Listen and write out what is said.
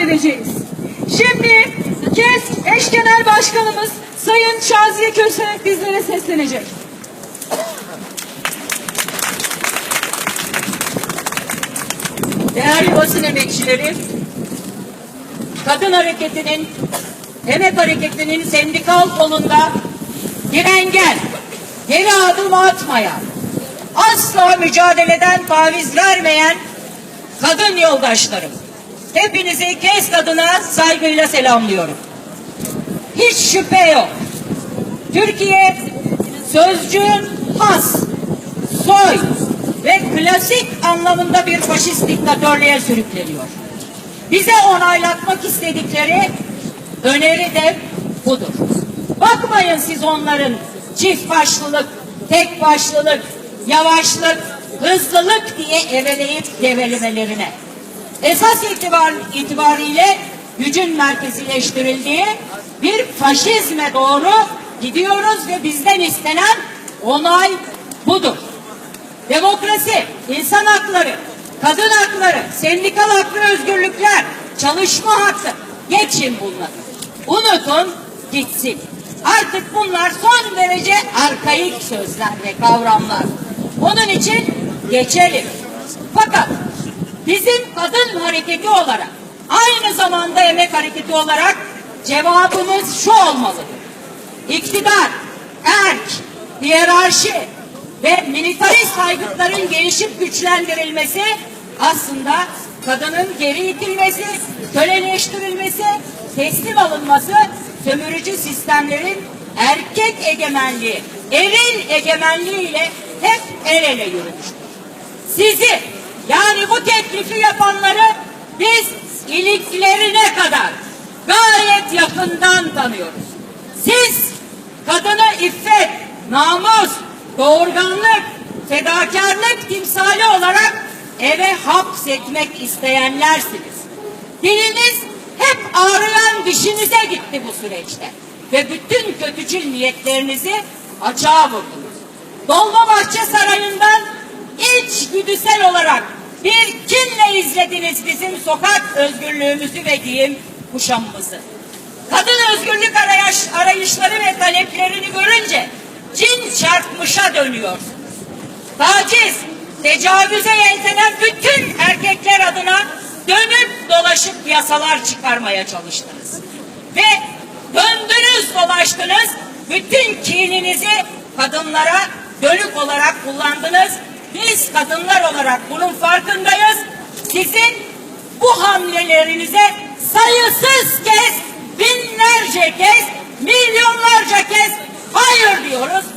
edeceğiz. Şimdi KESK eş başkanımız Sayın Şaziye Kösenek bizlere seslenecek. Değerli basın emekçileri, kadın hareketinin, emek hareketinin sendikal kolunda bir engel, geri adım atmayan, asla mücadeleden taviz vermeyen kadın yoldaşlarım. Hepinizi KES adına saygıyla selamlıyorum. Hiç şüphe yok. Türkiye sözcüğün has, soy ve klasik anlamında bir faşist diktatörlüğe sürükleniyor. Bize onaylatmak istedikleri öneri de budur. Bakmayın siz onların çift başlılık, tek başlılık, yavaşlık, hızlılık diye eveleyip gevelemelerine. Esas itibar, itibariyle gücün merkezileştirildiği bir faşizme doğru gidiyoruz ve bizden istenen onay budur. Demokrasi, insan hakları, kadın hakları, sendikal haklı özgürlükler, çalışma hakkı. Geçin bunları. Unutun gitsin. Artık bunlar son derece arkaik sözler ve kavramlar. Onun için geçelim. Fakat kadın hareketi olarak aynı zamanda emek hareketi olarak cevabımız şu olmalıdır. İktidar, erk, hiyerarşi ve militarist aygıtların gelişip güçlendirilmesi aslında kadının geri itilmesi, köleleştirilmesi, teslim alınması sömürücü sistemlerin erkek egemenliği, eril egemenliği ile hep el ele yürümüştür. Sizi namus, doğurganlık, fedakarlık timsali olarak eve hapsetmek isteyenlersiniz. Diliniz hep ağrıyan dişinize gitti bu süreçte. Ve bütün kötücül niyetlerinizi açığa vurdunuz. Dolmabahçe Sarayı'ndan iç güdüsel olarak bir kinle izlediniz bizim sokak özgürlüğümüzü ve giyim kuşamımızı. Kadın özgürlük arayış, arayışları ve taleplerini görünce cin çarpmışa dönüyorsunuz. Taciz, tecavüze yeltenen bütün erkekler adına dönüp dolaşıp yasalar çıkarmaya çalıştınız. Ve döndünüz dolaştınız, bütün kininizi kadınlara dönük olarak kullandınız. Biz kadınlar olarak bunun farkındayız. Sizin bu hamlelerinize sayısız kez, binlerce kez, milyon 哎呀，你我。